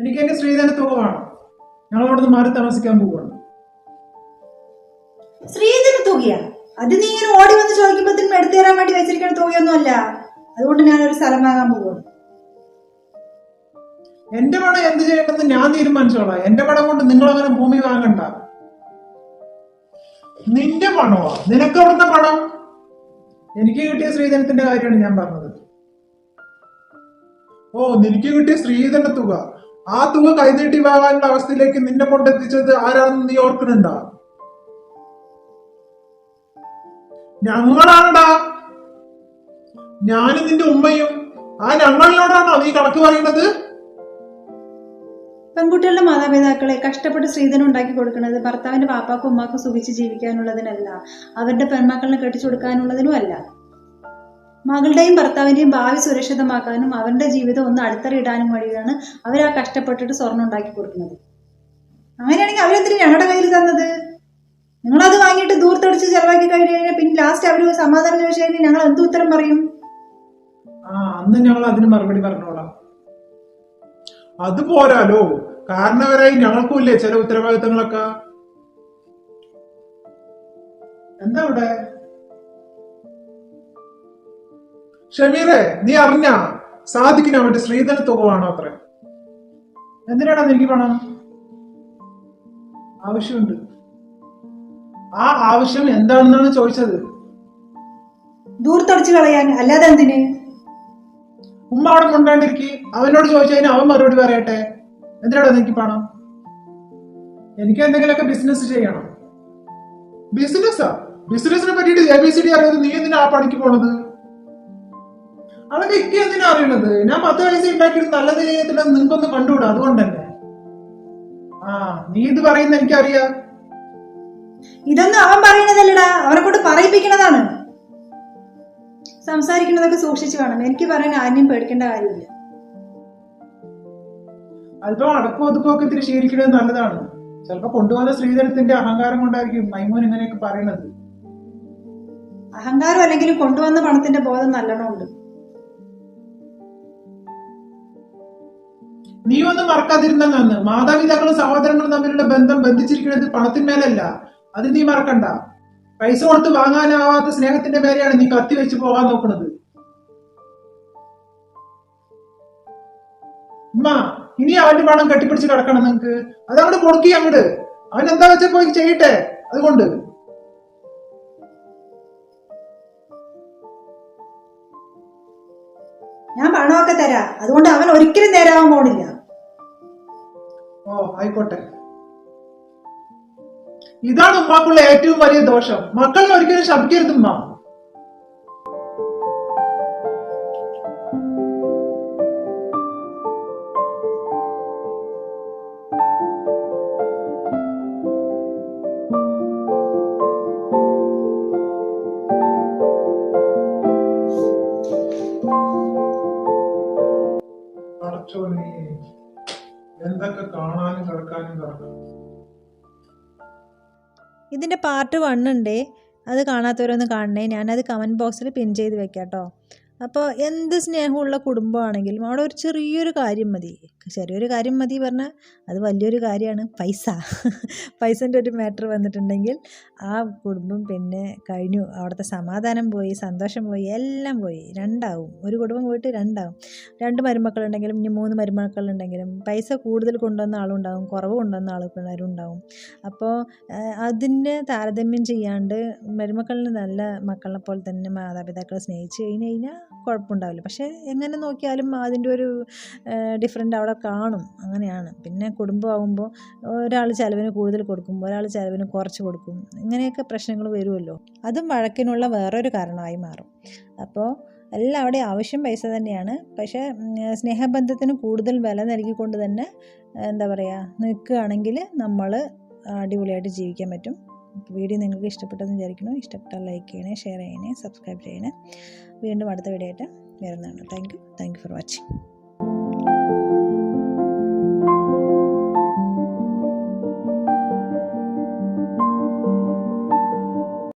എനിക്ക് എന്റെ സ്ത്രീധന തുക വേണം ഞങ്ങൾ അവിടെ നിന്ന് മാറി താമസിക്കാൻ പോവുകയാണ്. സ്ത്രീധന തുകയാ? അത് നീ ഇങ്ങനെ ഓടി വന്ന് ചോദിക്കുമ്പോഴത്തേനും എടുത്തു തരാൻ വേണ്ടി വെച്ചിരിക്കുന്ന തുകയൊന്നും അല്ല അതുകൊണ്ട് ഞാൻ ഒരു സ്ഥലം വാങ്ങാൻ പോവുകയാണ്. എന്റെ പണം എന്ത് ചെയ്യണമെന്ന് ഞാൻ തീരുമാനിച്ചോളാം. എന്റെ പണം കൊണ്ട് നിങ്ങൾ അങ്ങനെ ഭൂമി വാങ്ങണ്ട. നിന്റെ പണമോ. നിനക്ക് എവിടുന്ന പണം? എനിക്ക് കിട്ടിയ സ്ത്രീധനത്തിന്റെ കാര്യമാണ് ഞാൻ പറഞ്ഞത്. ഓ നിനക്ക് കിട്ടിയ സ്ത്രീധന തുക. ആ തുക കൈനീട്ടി വാങ്ങാനുള്ള അവസ്ഥയിലേക്ക് നിന്നെ കൊണ്ടെത്തിച്ചത് ആരാണെന്ന് നീ ഓർക്കുന്നുണ്ട? ഞങ്ങളാണടാ. ഞാനും നിന്റെ ഉമ്മയും. ആ ഞങ്ങളിലോടാണോ നീ കണക്ക് പറയുന്നത്? പെൺകുട്ടികളുടെ മാതാപിതാക്കളെ കഷ്ടപ്പെട്ട് സ്ത്രീധനം ഉണ്ടാക്കി കൊടുക്കുന്നത് ഭർത്താവിന്റെ പാപ്പാക്കും ഉമ്മാക്കും സുഖിച്ച് ജീവിക്കാനുള്ളതിനല്ല. അവരുടെ പെൺമക്കളിനെ കെട്ടിച്ചു കൊടുക്കാനുള്ളതിനും അല്ല മകളുടെയും ഭർത്താവിന്റെയും ഭാവി സുരക്ഷിതമാക്കാനും അവരുടെ ജീവിതം ഒന്ന് അടിത്തറയിടാനും വഴിയാണ് അവർ ആ കഷ്ടപ്പെട്ടിട്ട് സ്വർണം ഉണ്ടാക്കി കൊടുക്കുന്നത്. അങ്ങനെയാണെങ്കിൽ അവരെന്തിനു ഞങ്ങളുടെ കയ്യിൽ തന്നത്? നിങ്ങളത് വാങ്ങിയിട്ട് ദൂർത്തടിച്ച് ചെലവാക്കി കഴിഞ്ഞു കഴിഞ്ഞാൽ പിന്നെ ലാസ്റ്റ് അവർ സമാധാനം ചോദിച്ചു കഴിഞ്ഞാൽ ഞങ്ങൾ എന്ത് ഉത്തരം പറയും? ആ അന്ന് ഞങ്ങൾ അതിന് മറുപടി പറഞ്ഞോളാം. അത് പോരാലോ കാരണവരായി ഞങ്ങൾക്കും ഇല്ലേ ചില ഉത്തരവാദിത്തങ്ങളൊക്കെ? എന്താ ഇവിടെ ഷമീറെ നീ അറിഞ്ഞ? സാധിക്കിന് അവന്റെ സ്ത്രീധന തുക വേണോ അത്ര? എന്തിനാടാ നിനക്ക് പണം? ആവശ്യമുണ്ട്. ആ ആവശ്യം എന്താണെന്നാണ് ചോദിച്ചത്? ദൂർത്തടിച്ചു കളയാൻ അല്ലാതെ എന്തിന്? ഉമ്മ അവിടെ കൊണ്ടാണ്ടിരിക്കി അവനോട് ചോദിച്ചതിന് അവൻ മറുപടി പറയട്ടെ. എന്തിനാടാ നിനക്ക് പണം? എനിക്ക് എന്തെങ്കിലുമൊക്കെ ബിസിനസ് ചെയ്യണം. ബിസിനസ്സാ ബിസിനസിനെ പറ്റിയിട്ട് എ ബി സി ഡി അറിയാതെ നീ എന്തിനാ ആ പണിക്ക് പോണത്? അതൊക്കെ ഇക്ക് എന്തിനാ അറിയണത് ഞാൻ പത്ത് പൈസ ഉണ്ടാക്കിയിട്ട് നല്ല ചെയ്യത്തില്ല നിങ്ങൾക്കൊന്ന് കണ്ടുകൂടാ? അതുകൊണ്ടല്ലേ. ആ നീ ഇത് പറയുന്ന എനിക്കറിയാം. ഇതൊന്നും അവൻ പറയണതല്ലടാ അവനെ കൊണ്ട് പറയിപ്പിക്കണതാണ് സംസാരിക്കുന്നതൊക്കെ സൂക്ഷിച്ചു വേണം. എനിക്ക് പറയാൻ ആരെയും പേടിക്കേണ്ട കാര്യമില്ല. അല്പം അടക്കം ഒതുക്കമൊക്കെ ഇത്തിരി ശീലിക്കുന്നത് നല്ലതാണ്. ചിലപ്പോ കൊണ്ടുവന്ന ശ്രീധരത്തിന്റെ അഹങ്കാരം കൊണ്ടായിരിക്കും മൈമോൻ ഇങ്ങനെയൊക്കെ പറയണത് അഹങ്കാരം അല്ലെങ്കിലും കൊണ്ടുവന്ന പണത്തിന്റെ ബോധം നല്ലോണമുണ്ട് നീ ഒന്നും മറക്കാതിരുന്നെന്ന് മാതാപിതാക്കളും സഹോദരങ്ങളും തമ്മിലുള്ള ബന്ധം ബന്ധിച്ചിരിക്കുന്നത് പണത്തിന്മേലല്ല. അത് നീ മറക്കണ്ട. പൈസ കൊടുത്ത് വാങ്ങാനാവാത്ത സ്നേഹത്തിന്റെ പേരെയാണ് നീ കത്തി വെച്ച് പോകാൻ നോക്കുന്നത്. ഉമ്മ ഇനി അവന്റെ പണം കെട്ടിപ്പിടിച്ച് കിടക്കണം നിങ്ങക്ക്. അതങ്ങോട്ട് കൊടുക്കി അങ്ങോട്ട് അവൻ എന്താ വെച്ചാൽ പോയി ചെയ്യട്ടെ? അതുകൊണ്ട്. ഞാൻ പണമൊക്കെ തരാ. അതുകൊണ്ട് അവൻ ഒരിക്കലും നേരാവാൻ പോണില്ല. ഓ ആയിക്കോട്ടെ. ഇതാണ് ഉമ്മാക്കുള്ള ഏറ്റവും വലിയ ദോഷം. മക്കളെ ഒരിക്കലും ശപിക്കരുത് ഉമ്മ. പടച്ചോനെ എന്തൊക്കെ കാണാനും കിടക്കാനും കിടക്കണം ഇതിന്റെ പാർട്ട് വൺ ഉണ്ടേ. അത് കാണാത്തവരൊന്ന് കാണണേ. ഞാനത് കമന്റ് ബോക്സിൽ പിൻ ചെയ്ത് വെക്കാം കേട്ടോ അപ്പോൾ എന്ത് സ്നേഹമുള്ള കുടുംബമാണെങ്കിലും അവിടെ ഒരു ചെറിയൊരു കാര്യം മതി. ചെറിയൊരു കാര്യം മതി പറഞ്ഞാൽ അത് വലിയൊരു കാര്യമാണ്. പൈസ. പൈസന്റെ ഒരു മാറ്റർ വന്നിട്ടുണ്ടെങ്കിൽ ആ കുടുംബം പിന്നെ കഴിഞ്ഞു. അവിടുത്തെ സമാധാനം പോയി സന്തോഷം പോയി എല്ലാം പോയി. രണ്ടാവും. ഒരു കുടുംബം പോയിട്ട് രണ്ടാവും. രണ്ട് മരുമക്കളുണ്ടെങ്കിലും ഇനി മൂന്ന് മരുമക്കളുണ്ടെങ്കിലും പൈസ കൂടുതൽ കൊണ്ടുവന്ന ആളുണ്ടാവും കുറവ് കൊണ്ടുവന്ന ആളുകളും ഉണ്ടാവും. അപ്പോൾ അതിനെ താരതമ്യം ചെയ്യാണ്ട് മരുമക്കളിന് നല്ല മക്കളെ പോലെ തന്നെ മാതാപിതാക്കളെ സ്നേഹിച്ച് കഴിഞ്ഞ് കഴിഞ്ഞാൽ കുഴപ്പമുണ്ടാവില്ല. പക്ഷേ എങ്ങനെ നോക്കിയാലും അതിന്റെ ഒരു ഡിഫറെന്റ് അവിടെ കാണും. അങ്ങനെയാണ്. പിന്നെ കുടുംബമാകുമ്പോൾ ഒരാൾ ചിലവിന് കൂടുതൽ കൊടുക്കും ഒരാൾ ചിലവിന് കുറച്ച് കൊടുക്കും. ഇങ്ങനെയൊക്കെ പ്രശ്നങ്ങൾ വരുമല്ലോ. അതും വഴക്കിനുള്ള വേറൊരു കാരണമായി മാറും. അപ്പോൾ എല്ലാവിടെയും ആവശ്യം പൈസ തന്നെയാണ്. പക്ഷേ സ്നേഹബന്ധത്തിന് കൂടുതൽ വില നൽകിക്കൊണ്ട് തന്നെ എന്താ പറയുക നിൽക്കുകയാണെങ്കിൽ നമ്മൾ അടിപൊളിയായിട്ട് ജീവിക്കാൻ പറ്റും. വീഡിയോ നിങ്ങൾക്ക് ഇഷ്ടപ്പെട്ടെന്ന് വിചാരിക്കുന്നു. ഇഷ്ടപ്പെട്ടാൽ ലൈക്ക് ചെയ്യണേ ഷെയർ ചെയ്യണേ സബ്സ്ക്രൈബ് ചെയ്യണേ. വീണ്ടും അടുത്ത വീഡിയോ ആയിട്ട് വരുന്നതാണ്. Thank you thank you for watching